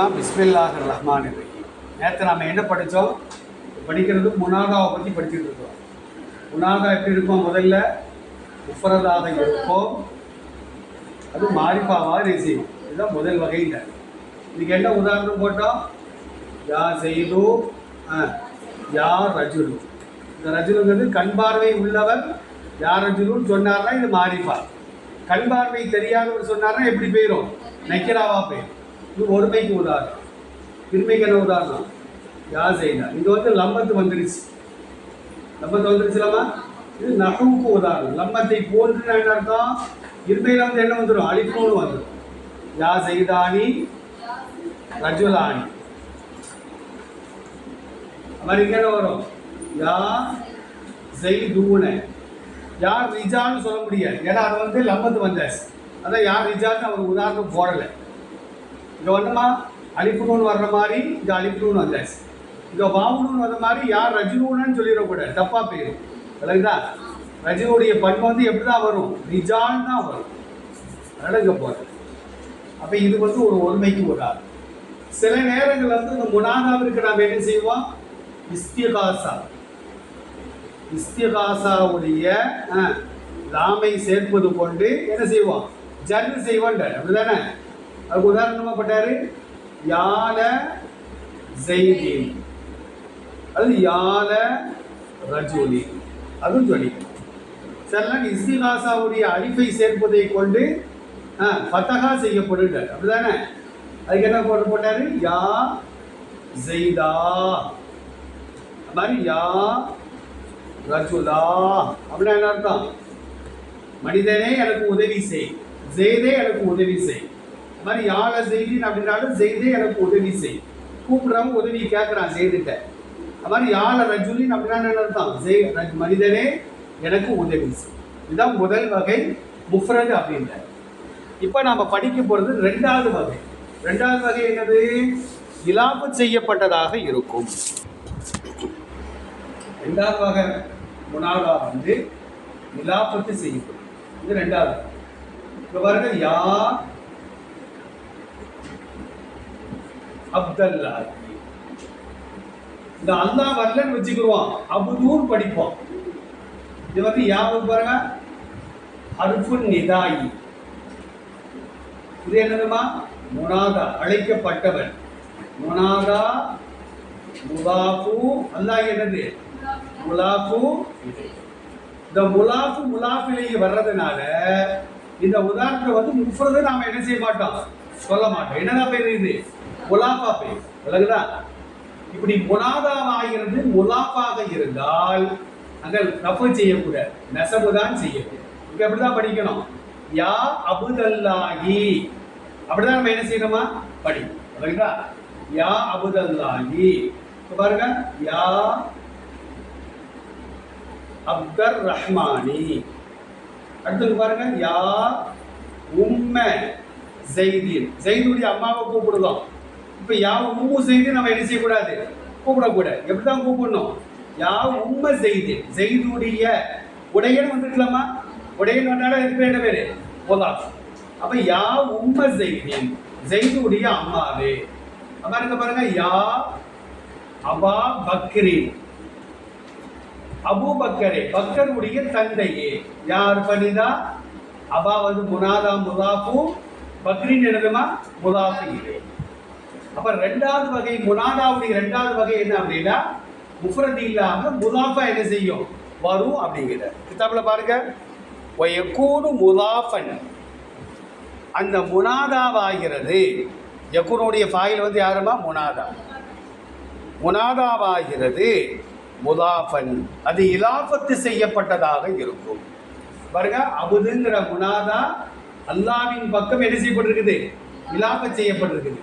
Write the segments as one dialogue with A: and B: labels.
A: என்னம்மா பிஸ்மில்லாஹ் ரஹ்மான் ரஹீம். நேற்று நாம் என்ன படித்தோம் படிக்கிறது முனாதாவை பற்றி படிச்சுட்டு இருக்கோம். முனாதா எப்படி இருக்கும் முதல்ல முஃபரதாக இருப்போம் அது மாறிப்பாவாக செய்யும் இதுதான் முதல் வகையில். இதுக்கு என்ன உதாரணம் போட்டோம்? யா செய்து யா ரஜுலு. இந்த ரஜுலுங்கிறது கண் பார்வை உள்ளவர் யா ரஜுலுன்னு சொன்னார்னா இது மாரிஃபா. கண் பார்வை தெரியாதவர் சொன்னார்னா எப்படி போயிடும் நக்கிராவா போயிடும் இது ஒருமைக்கு உதாரணம். இருமைக்கு என்ன உதாரணம். யார் செய்தார் இது வந்து லம்பத்து வந்துருச்சு. லம்பத்து வந்துருச்சுலாமா இது நகவுக்கு உதாரணம். லம்பத்தை போன்று என்ன அர்த்தம்? இருமையில வந்து என்ன வந்துடும் அழிப்போன்னு வந்துடும் யா செய்தானி ரஜுலானி. அது மாதிரி என்ன வரும்? யா ஜெய்தூன யார் ரிஜான்னு சொல்ல முடியாது. ஏன்னா அது வந்து லம்பத்து வந்தாச்சு. அதான் யார் ரிஜான்னு அவர் உதாரணம் போடலை. இங்கே வந்துமா அலிப்புனூன் வர்ற மாதிரி இங்கே அலிப்புனூன் வந்தாச்சு இங்கே வாவுனூன் வர்ற மாதிரி யார் ரஜினூன்னு சொல்லிடக்கூடாது தப்பாக போயிடும் விளக்குதா ரஜினுடைய பண்பு வந்து எப்படி தான் வரும்? ரிஜான் தான் வரும். அதனால் இங்கே போகிறது அப்போ இது வந்து ஒரு ஒருமைக்கு ஒரு ஆள். சில நேரங்கள் வந்து இந்த முனாதாவிற்கு நாம் என்ன செய்வோம்? இஸ்திகாசா. இஸ்திகாசாவுடைய லாமை சேர்ப்பது கொண்டு என்ன செய்வோம்? ஜர்னு செய்வோன்ற அப்படிதானே? அதுக்கு உதாரணமாக போட்டார்? யால ஜெய்தீன். அது யால ரஜோலி. அதுவும் சொல்லி சில இஸ்திகாசாவுடைய அரிஃபை சேர்ப்பதை கொண்டு அஹ், ஃபத்தகா செய்யப்படுகிறார். அப்படிதானே? அதுக்கு என்ன போட்டு போட்டாரு? யா ஜெய்தா. மாதிரி யா ரஜுலா. அப்படின்னா என்ன அர்த்தம்? மனிதனே எனக்கு உதவி செய். ஜெய்தே எனக்கு உதவி செய். மாதிரி யாழை செய்தின் அப்படின்னாலும் செய்தே எனக்கு உதவி செய். கூப்பிடுறவங்க உதவி கேட்குறான் செய்துட்ட. அது மாதிரி யாழை ரஜுலின் அப்படின்னா என்ன அர்த்தம்? செய். ரஜ் மனிதனே எனக்கு உதவி செய். இதுதான் முதல் வகை முஃப்ரது அப்படின்ற. இப்போ நாம் படிக்க போகிறது ரெண்டாவது வகை. ரெண்டாவது வகை என்னது? இலாபு செய்யப்பட்டதாக இருக்கும். ரெண்டாவது வகை முனாதா வந்து இலாபத்து செய்யப்படும். இது ரெண்டாவது. இப்போ பாருங்க யா அப்தல்லா இந்த அல்லா வரலன்னு வச்சுக்கிடுவோம் அபுதூர் படிப்போம் இது வந்து யாவும் பாருங்க? அர்ஃபுன் நிதாயி. இது என்னதுமா முனாதா அழைக்கப்பட்டவன். முனாதா முலாஃபு அல்லாஹ் என்னது? முலாஃபு. இந்த முலாஃபு முலாஃபிலேயே வர்றதுனால இந்த உதாரணத்தை வந்து முஃபரது நாம என்ன செய்ய மாட்டோம்? சொல்ல மாட்டோம். என்னதான் பேர் இது? முலாஃபா பெயர் விலகுதா இப்படி முனாதாவாகிறது முலாஃபாக இருந்தால் அங்கே நஃபு செய்யக்கூடாது. நெசவு தான் செய்யக்கூடாது இப்போ அப்படிதான் படிக்கணும்? யா அபுதல்லாஹி. அப்படிதான் நம்ம என்ன செய்யணுமா? படி விலகுதா யா அபுதல்லாகி இப்போ பாருங்க. யா அப்தர் ரஹ்மானி அடுத்தது பாருங்க. யா உம்ம ஜெய்தீன். ஜெய்துடைய அம்மாவை கூப்பிடுதோம். இப்போ யா உம்மு செய்தி நம்ம என்ன செய்யக்கூடாது? கூப்பிடக்கூடாது. எப்படி தான் கூப்பிடணும்? யாவ் உம்ம செய்து ஜெய்துடைய உடையன்னு வந்துருக்கலாமா? உடையன் வந்தாலும் இதுக்கு என்ன பேரு. போதாஸ் அப்ப யா உம்ம ஜெய்தீன் ஜெய்துடைய அம்மாவே. பாருங்க பாருங்க. யா அபா பக்ரீன் அபூ பக்கரே பக்கருடைய தந்தையே. யார் பண்ணிதா அபா வந்து முனாதா முதாஃபு. பக்ரின் எழுதுமா முதாஃபு அப்ப ரெண்டாவது வகை முனாதாவுடைய ரெண்டாவது வகை என்ன அப்படின்னா முஃப்ரத் இல்லாம முதாஃபா என்ன செய்யும்? வரும் அப்படிங்கிற. கிதாபில் பாருங்க. ஒயக்கூனு முதாஃபன். அந்த முனாதாவாகிறது. யக்கூனுடைய ஃபாயில் வந்து யாருமா? முனாதா. முனாதாவாகிறது முதாஃபன். அது இலாபத்து செய்யப்பட்டதாக இருக்கும். பாருங்க அபுதுங்கிற முனாதா அல்லாவின் பக்கம் என்ன செய்யப்பட்டிருக்குது? இலாபம் செய்யப்பட்டிருக்குது.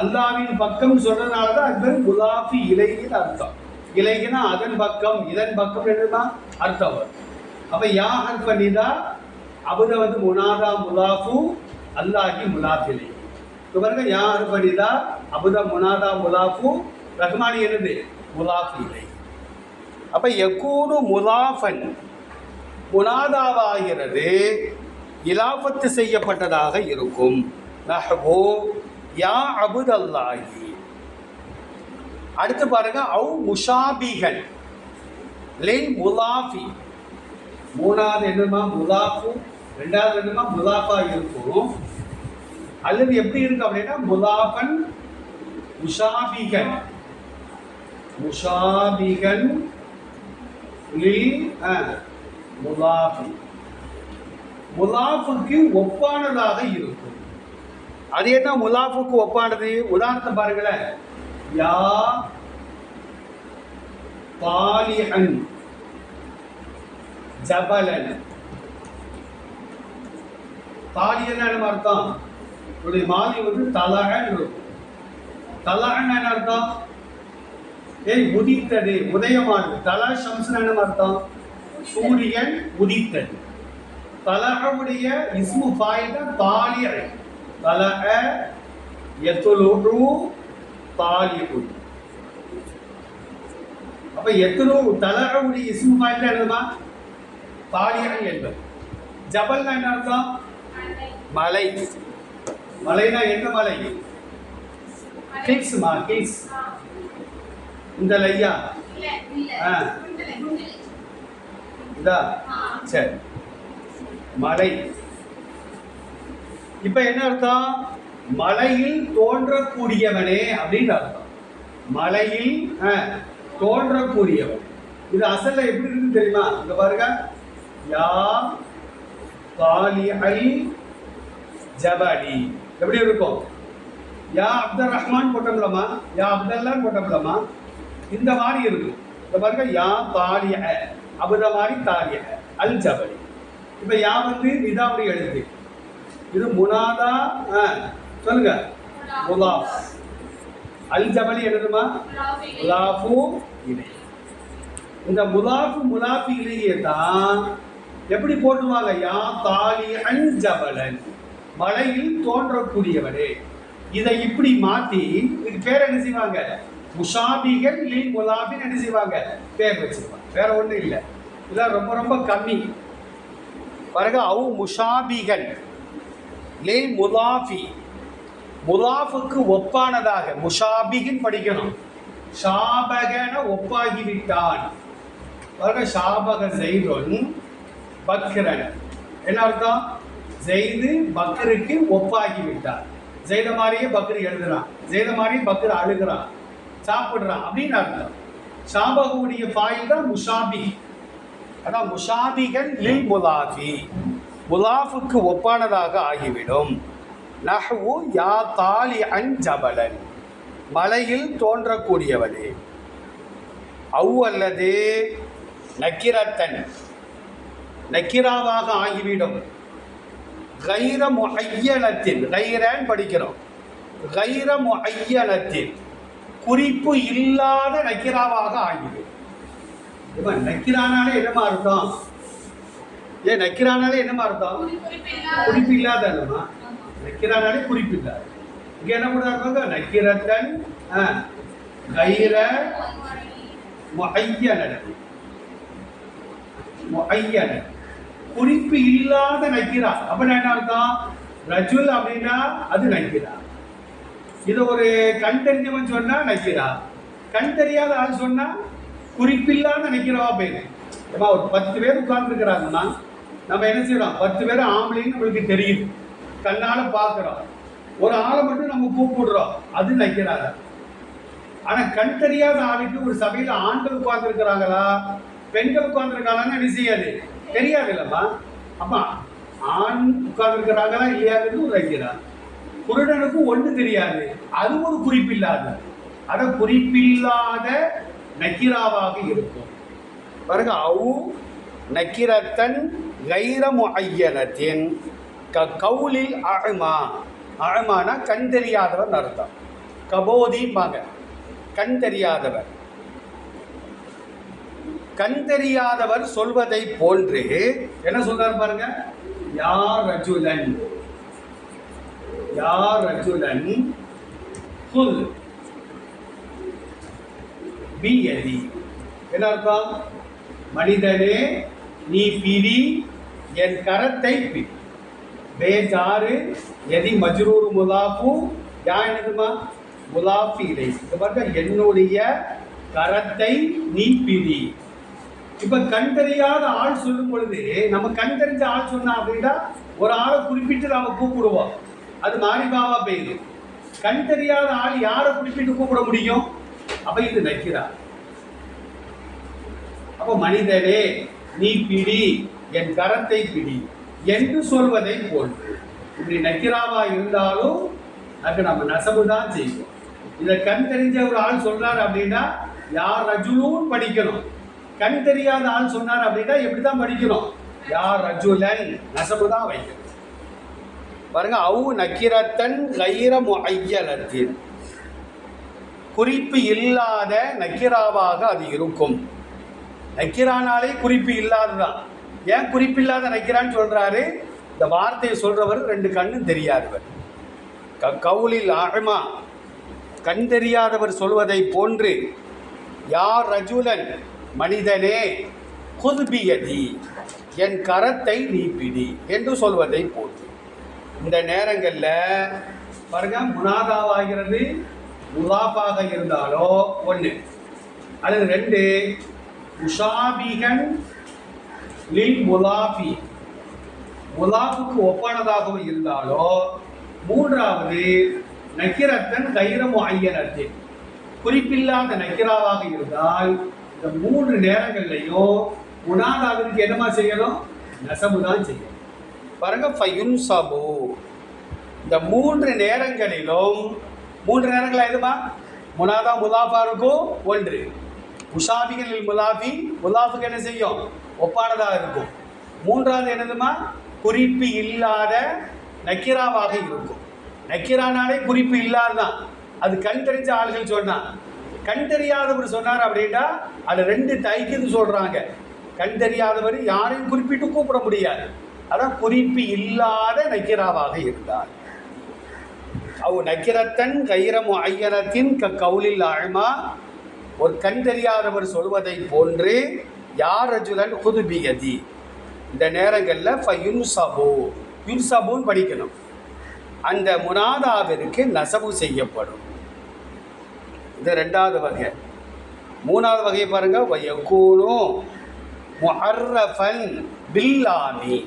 A: அல்லாவின் பக்கம் சொல்றதுனால தான் அது பேர் முலாஃபி இலையின் அர்த்தம். இலைக்குனா அதன் பக்கம் இதன் பக்கம் என்னதான் அர்த்தம் வரும். அப்ப யா ஹர்ஃப நிதா அபுத வந்து முனாதா முலாஃபு அல்லாஹி முலாஃபிலை இப்போ பாருங்க யா ஹர்ஃப நிதா அபுத முனாதா முலாஃபு ரஹ்மானி என்னது? முலாஃபி இலை. அப்ப எக்கூனு முலாஃபன் முனாதாவாகிறது இலாபத்து செய்யப்பட்டதாக இருக்கும். நஹ்பு யா அபுதல்லாஹி. அடுத்து பாருங்க அவு முஷாபிகன் லே முலாஃபி. மூணாவது என்னமா முலாஃபு. ரெண்டாவது என்னமா முலாஃபா இருக்கும். அல்லது எப்படி இருக்கு அப்படின்னா முலாஃபன் முஷாபிகன் முஷாபிகன் முலாஃபி. முலாஃபுக்கு ஒப்பானதாக இருக்கும். அது என்ன முலாஃபுக்கு ஒப்பானது? உதாரணத்தை பாருங்களேன். யா பாலிஹன் ஜபலன். தாலியன் என்ன அர்த்தம்? உடைய மாலி வந்து தலகன் இருக்கும். தலகன் என்ன அர்த்தம்? ஏய் உதித்தது உதயமானது. தல சம்சன் என்ன அர்த்தம்? சூரியன் உதித்தது. தலகவுடைய இஸ்மு ஃபாயில் தான் தாலிய தலக எத்துலுரு தாலிபு அப்ப எத்துலு தலகவுடைய இஸ்மு ஃபாயில் தான் என்னதுமா தாலியன் என்பது ஜபல்னா என்ன அர்த்தம் மலை மலைனா எந்த மலை கில்ஸ்மா கிங்ஸ் இந்த லையா ஆ. இதா சரி மலை இப்ப என்ன அர்த்தம்? மலையில் தோன்றக்கூடியவனே அப்படின்னு அர்த்தம். மலையில் ஆ, தோன்றக்கூடியவன். இது அசல்ல எப்படி இருக்குன்னு தெரியுமா? இங்க பாருங்க. யா தாலிஐ ஜபலி. எப்படி இருக்கும்? யா அப்துல் ரஹ்மான் போட்டோம்லமா யா அப்துல்லான்னு போட்டோம்லமா இந்த மாதிரி இருக்கும் இந்த பாருங்க. யா தாலிய அபுத மாதிரி தாலிய அல் ஜபலி. இப்போ யா வந்து நிதாவுடைய எழுத்து. இது முனாதா ஆ, சொல்லுங்க. முலாஃப் அல் ஜபலி என்னதுமா முலாஃபு இலை. இந்த முலாஃபு முலாஃபி இலையை தான் எப்படி போட்டுவாங்க யா தாலி அன் ஜபலன். மலையில் தோன்றக்கூடியவனே. இதை இப்படி மாத்தி இதுக்கு பேர் என்ன செய்வாங்க? முஷாபிகள் லில் முலாபின் என்ன செய்வாங்க? பேர் வச்சிருப்பாங்க. வேற ஒன்றும் இல்லை. இதெல்லாம் ரொம்ப ரொம்ப கம்மி. பாருங்க அவு முஷாபிகள். லில் முலாஃபி முலாஃபுக்கு ஒப்பானதாக முஷாபிகின் படிக்கணும். ஷாபகன ஒப்பாகி விட்டான் பாருங்க ஷாபக செய்தொன் பக்ரன். என்ன அர்த்தம்? ஜெய்து பக்ருக்கு ஒப்பாகி விட்டார் ஜெய்த மாதிரியே பக்ரு எழுதுறான். ஜெய்த மாதிரியே பக்ரு அழுகிறான். சாப்பிட்றான். அப்படின்னு அர்த்தம். ஷாபகுடைய பாயில் தான் முஷாபி அதான் முஷாபிகன் லில் முலாஃபி முலாஃபுக்கு ஒப்பானதாக ஆகிவிடும். நஹ்வு யா தாலி அன் ஜபலன். மலையில் தோன்றக்கூடியவனே. அவு அல்லது நக்கிரத்தன். நக்கிராவாக ஆகிவிடும். கைர முஐயனத்தில் கைரன் படிக்கிறோம். கைர முஐயனத்தில் குறிப்பு இல்லாத நக்கிராவாக ஆகிவிடும். இப்ப நக்கிரானாலே என்னமா அர்த்தம்? ஏன் நக்கிரானாலே என்னமா அர்த்தம்? குறிப்பு இல்லாத அல்லமா நக்கிரானாலே குறிப்பு இல்லாத இங்க என்ன பண்ணுறாங்க நக்கிரத்தன் ஆ, கைர முஐயனத்தில் முஐயன குறிப்பு இல்லாத நக்கிரா அப்படின்னா என்ன அர்த்தம்? ரஜுல் அப்படின்னா அது நக்கிரா இது ஒரு கண் தெரிஞ்சவன் சொன்னா நக்கிரா கண் தெரியாத ஆள் சொன்னா குறிப்பில்லாத நக்கிரவா பேரு. ஏமா ஒரு பத்து பேர் உட்கார்ந்துருக்கிறாங்கன்னா நம்ம என்ன செய்யறோம்? பத்து பேர் ஆம்பளைன்னு நம்மளுக்கு தெரியுது. கண்ணால பார்க்குறோம் ஒரு ஆளை மட்டும் நம்ம கூப்பிடுறோம். அது நைக்கிறாங்க ஆனா கண் தெரியாத ஆளுக்கு ஒரு சபையில ஆண்கள் உட்கார்ந்துருக்கிறாங்களா? பெண்கள் உட்கார்ந்துருக்காங்கன்னு என்ன செய்யாது? தெரியாது இல்லம்மா அப்பா ஆண் உட்கார்ந்துருக்கிறாங்களா இல்லையாங்கிறது ஒரு நக்கிறார் குருடனுக்கும் ஒன்று தெரியாது. அது ஒரு குறிப்பில்லாத. அட குறிப்பில்லாத நக்கிராவாக இருக்கும். பாருங்க அவு நக்கிரத்தன் கைரமு ஐயனத்தின் க கவுலில் அழமா அழமானா கண் தெரியாதவன் அர்த்தம். கபோதிம்பாங்க. கண் தெரியாதவர். கண் தெரியாதவர் சொல்வதை போன்று என்ன சொல்றாரு பாருங்க? யார் ரஜுலன்? யார் ரஜுலன்? குல். பியதி என்ன அர்த்தம்? மனிதனே நீ பிரி என் கரத்தை பிடி பேஜாரு எதி மஜ்ரூர் முலாஃபு. யா என்னதுமா? முலாஃபி இலை இந்த பாருங்க என்னுடைய கரத்தை நீ பிரி இப்போ கண் தெரியாத ஆள் சொல்லும் பொழுது நம்ம கண் தெரிஞ்ச ஆள் சொன்னா அப்படின்னா ஒரு ஆளை குறிப்பிட்டு நாம் கூப்பிடுவோம். அது மாரிபாவா பெய்யும் கண் தெரியாத ஆள் யாரை குறிப்பிட்டு கூப்பிட முடியும்? அப்ப இது நக்கிறார் அப்போ மனிதனே நீ பிடி என் கரத்தை பிடி என்று சொல்வதை போன்று இப்படி நக்கிராவா இருந்தாலும் அதுக்கு நம்ம நசவு தான் செய்வோம். இதை கண் தெரிஞ்ச ஒரு ஆள் சொல்றாரு அப்படின்னா யார் ரஜுலும் படிக்கணும். கண் தெரியாத ஆள் சொன்னார் அப்படின்னா எப்படி தான் படிக்கணும்? யார் ரஜுலன்? நசவு தான் வைக்கணும். பாருங்க அவு நக்கிரத்தன் கைர ஐயலத்தின் குறிப்பு இல்லாத நக்கிராவாக அது இருக்கும். நக்கிரானாலே குறிப்பு இல்லாததான் ஏன் குறிப்பு இல்லாத நக்கிரான்னு சொல்றாரு? இந்த வார்த்தையை சொல்றவர் ரெண்டு கண்ணும் தெரியாதவர். க கவுலில் ஆழமா கண் தெரியாதவர் சொல்வதை போன்று யார் ரஜுலன் மனிதனே குதுபியதி என் கரத்தை நீ பிடி என்று சொல்வதை போன்று. இந்த நேரங்களில் பாருங்க முனாதாவாகிறது முலாஃபாக இருந்தாலோ ஒன்று அல்லது ரெண்டு முஷாபிகன் லில் முலாஃபி முலாஃபுக்கு ஒப்பானதாகவும் இருந்தாலோ மூன்றாவது நக்கிரத்தன் கைரம் ஐயனத்தின் குறிப்பில்லாத நக்கிராவாக இருந்தால் இந்த மூன்று நேரங்கள்லையும் முனாதாவிற்கு என்னமா செய்யணும்? நெசவு தான் செய்யணும். பாருங்க ஃபயுன்சபு. இந்த மூன்று நேரங்களிலும் மூன்று நேரங்கள் எதுமா? முனாதா முலாஃபா இருக்கும் ஒன்று. முஷாபிகளில் முலாஃபி முலாஃபுக்கு என்ன செய்யும்? ஒப்பானதாக இருக்கும். மூன்றாவது என்னதுமா? குறிப்பு இல்லாத நக்கிராவாக இருக்கும். நக்கிரானாலே குறிப்பு இல்லாதான் அது கண் தெரிஞ்ச ஆள்கள் சொன்னான் கண் தெரியாதவர் சொன்னார் அப்படின்னா அது ரெண்டு தைக்குன்னு சொல்றாங்க. கண் தெரியாதவர் யாரையும் குறிப்பிட்டு கூப்பிட முடியாது. அதான் குறிப்பு இல்லாத நக்கிராவாக இருந்தார். அவ் நக்கிரத்தன் கைரமு ஐயனத்தின் க கவுலில் ஆழ்மா ஒரு கண் தெரியாதவர் சொல்வதை போன்று யார் அஜுலன் குதுபியதி? இந்த நேரங்களில் ஃப யுன்சபு யுன்சபுன்னு படிக்கணும். அந்த முனாதாவிற்கு நசவு செய்யப்படும். இது ரெண்டாவது வகை. மூணாவது வகை பாருங்கள் வயக்கூனு முஹர்ரஃபன் பில்லாமி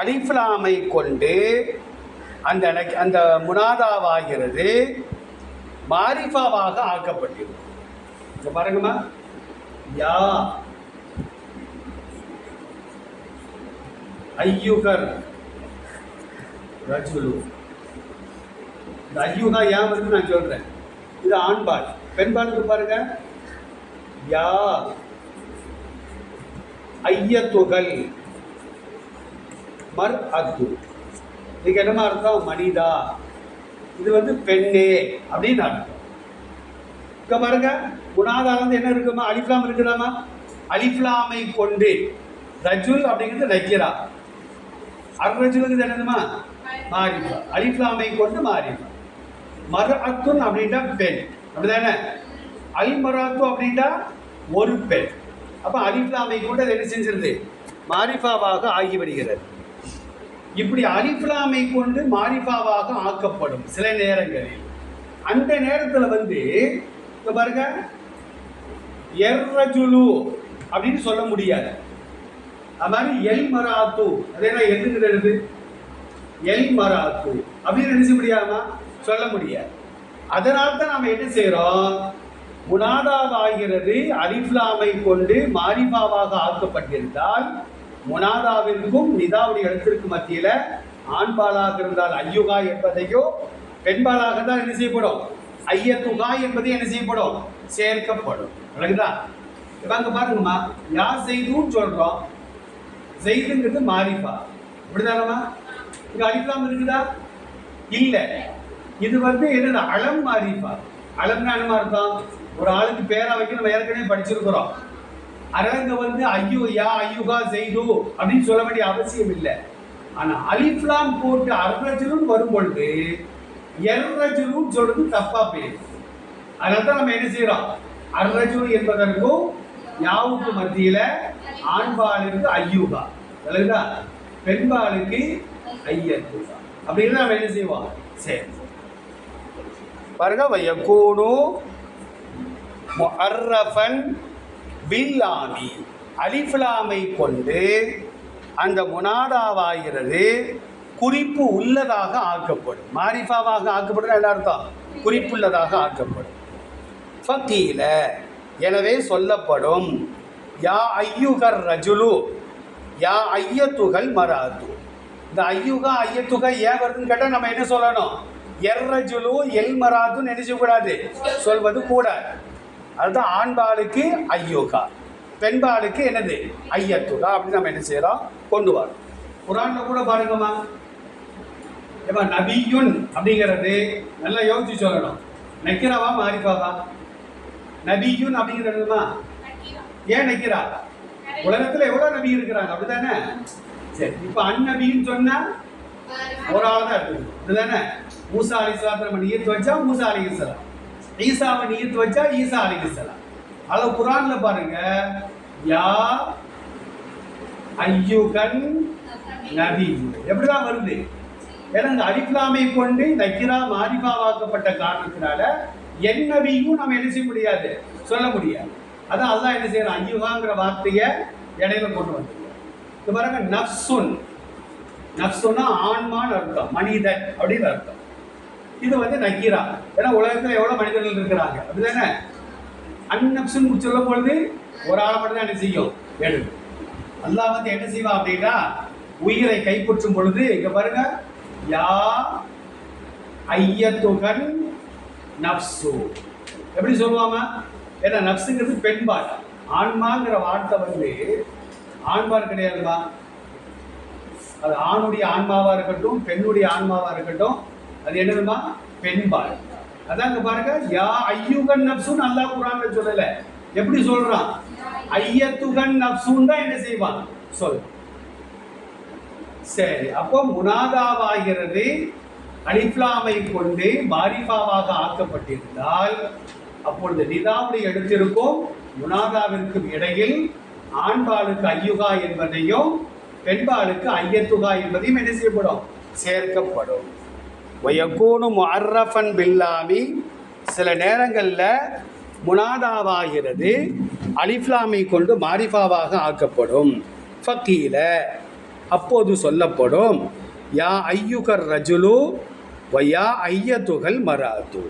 A: அலிஃப்லாமை கொண்டு அந்த அந்த முனாதாவாகிறது மாரிஃபாவாக ஆக்கப்பட்டிருக்கும். இப்போ பாருங்கம்மா. யா. ஐயுகர். ரஜுலு. இந்த ஐயுகா ஏன் வந்து நான் சொல்கிறேன் இது ஆண்பால் பெண்பாலுக்கு பாருங்க. யா. ஐயத்துகள். மர் அத்து. இதுக்கு என்னமா அர்த்தம்? மனிதா. இது வந்து பெண்ணே அப்படின்னு அர்த்தம். இங்க பாருங்க குணாதாரம் என்ன இருக்குமா? அலிஃப்லாம் இருக்குதாமா? அலிஃப்லாமை கொண்டு. ரஜுல் அப்படிங்கிறது நக்கிரா அர் என்னதுமா? மாரிஃபா அலிஃப்லாமை கொண்டு மாரிஃபா மர அத்துன் அப்படின்ட்டா பெண். அப்படிதானே அல் மராத்து அப்படின்ட்டா ஒரு பெண். அப்போ அலிஃப்லாமை கொண்டு அது என்ன செஞ்சிருது? மாரிஃபாவாக ஆகிவிடுகிறது. இப்படி அலிஃப்லாமை கொண்டு மாரிஃபாவாக ஆக்கப்படும் சில நேரங்களில். அந்த நேரத்தில் வந்து இப்போ பாருங்க. எர்ரஜுலு அப்படின்னு சொல்ல முடியாது. அது மாதிரி எல் மராத்து அதெல்லாம் எதுங்கிறது எல் மராத்து அப்படின்னு நினைச்ச முடியாமா சொல்ல முடியாது. அதனால தான் நாம் என்ன செய்கிறோம் முனாதாவாகிறது அரிஃப்லாமை கொண்டு மாரிபாவாக ஆக்கப்பட்டிருந்தால் முனாதாவிற்கும் நிதாவுடைய எழுத்திற்கு மத்தியில் ஆண்பாலாக இருந்தால் ஐயுகா என்பதையோ பெண்பாலாக தான் என்ன செய்யப்படும்? ஐயத்துகா என்பது என்ன செய்யப்படும்? சேர்க்கப்படும். விளக்குதா இப்ப அங்க பாருங்கம்மா யார் செய்துன்னு சொல்றோம். செய்துங்கிறது மாறிப்பா இப்படிதானம்மா இங்க அலிஃப்லாம் இருக்குதா? இல்ல. இது வந்து என்னது? அளம் மாறிப்பா அலம்னா என்னமா இருக்கும் ஒரு ஆளுக்கு பேரா வைக்க நம்ம ஏற்கனவே படிச்சிருக்கிறோம். அரங்க வந்து ஐயோ யா ஐயுகா செய்து அப்படின்னு சொல்ல வேண்டிய அவசியம் இல்லை. ஆனால் அலிஃப்லாம் போட்டு அர்ரஜுலுன்னு வரும் பொழுது எர்ரஜுலுன்னு சொல்றது தப்பா பேர். அதனால தான் நம்ம என்ன செய்யறோம்? அர்ரஜுல் என்பதற்கும் யாவுக்கு மத்தியில ஆண்பாலுக்கு ஐயூகா விளங்குதா பெண்பாலுக்கு ஐயத்துகா அப்படின்னு நம்ம என்ன செய்வோம்? சரி. பாருங்க வயக்கூனு முஅர்ரஃபன் பில்லாமி. அலிஃப்லாமை கொண்டு அந்த முனாதாவாகிறது குறிப்பு உள்ளதாக ஆக்கப்படும். மாரிஃபாவாக ஆக்கப்படும் என்ன அர்த்தம்? குறிப்புள்ளதாக ஆக்கப்படும். ஃபக்கீல எனவே சொல்லப்படும் யா ஐயுகர் ரஜுலு யா ஐயத்துகள் மராத்து இந்த ஐயுகா ஐயத்துகா ஏன் வருதுன்னு கேட்டால் நம்ம என்ன சொல்லணும்? எர் ரஜுலு எல் மராத்துன்னு நினைச்சக்கூடாது. சொல்வது கூடாது அதுதான் ஆண்பாளுக்கு ஐயோகா பெண்பாளுக்கு என்னது? ஐயத்துகா அப்படின்னு நம்ம என்ன செய்கிறோம் கொண்டு வரோம். குரானில் கூட பாருங்கம்மா. ஏமா நபியுன் அப்படிங்கிறது நல்லா யோசிச்சு சொல்லணும். நக்கிராவா மாரிஃபாவா? நபியுன் அப்படிங்கிறதுமா ஏன் நக்கிறா உலகத்துல எவ்வளவு நபி இருக்கிறாங்க? அப்படிதானே சரி இப்ப அந்நபின்னு சொன்னா ஒரு ஆள் தான் இருக்குது அப்படிதானே மூசா அலிஸ்லாத்தை நம்ம நியத்து வச்சா மூசா அலிஸ்லாம் ஈசாவை நியத்து வச்சா ஈசா அலிஸ்லாம் அளவு குரான்ல பாருங்க. யா ஐயுகன் நபி எப்படிதான் வருது? ஏன்னா இந்த அலிஃப்லாமை கொண்டு நக்கிரா மாரிஃபாவாக்கப்பட்ட காரணத்தினால என் நபியும் நம்ம என்ன செய்ய முடியாது? சொல்ல முடியாது. அதான் அல்லாஹ் என்ன செய்யணும் ஐயுகாங்கிற வார்த்தையை இடையில கொண்டு வந்து இது பாருங்க நப்சுன் நப்சுன்னா ஆன்மான்னு அர்த்தம் மனிதன் அப்படின்னு அர்த்தம். இது வந்து நக்கீரா. ஏன்னா உலகத்தில் எவ்வளோ மனிதர்கள் இருக்கிறாங்க? அப்படிதானே? அந்நப்சுன்னு சொல்லும் பொழுது ஒரு ஆளை மட்டும் தான் என்ன செய்யும்? எடுக்கும். அல்லாஹ் வந்து என்ன செய்வான் அப்படின்னா உயிரை கைப்பற்றும் பொழுது இங்கே பாருங்க யா ஐயத்துகன் நப்சு. எப்படி சொல்லுவாங்க? ஏன்னா நப்சுங்கிறது பெண்பால் ஆன்மாங்கிற வார்த்தை வந்து ஆண்பால் கிடையாதுமா அது ஆணுடைய ஆன்மாவாக இருக்கட்டும் பெண்ணுடைய ஆன்மாவாக இருக்கட்டும் அது என்னதுமா? பெண்பால் அதான் பாருங்க யா ஐயுகன் நப்சுன்னு நல்லா குரான்ல சொல்லலை. எப்படி சொல்றான்? ஐயத்துகன் நப்சுன்னு தான் என்ன செய்வான்? சொல் சரி அப்போ முனாதாவாகிறது அலிஃப்லாமை கொண்டு மாரிஃபாவாக ஆக்கப்பட்டிருந்தால் அப்பொழுது நிதாவுடைய எடுத்திருக்கும் முனாதாவிற்கும் இடையில் ஆண்பாளுக்கு ஐயுகா என்பதையும் பெண்பாளுக்கு ஐயத்துகா என்பதையும் என்ன செய்யப்படும்? சேர்க்கப்படும். வயக்கூனு அர்ரஃபன் பில்லாமி சில நேரங்களில் முனாதாவாகிறது அலிஃப்லாமை கொண்டு மாரிஃபாவாக ஆக்கப்படும். ஃபக்கீல அப்போது சொல்லப்படும் யா ஐயுகர் ரஜுலு வயா ஐயத்துகள் மராத்து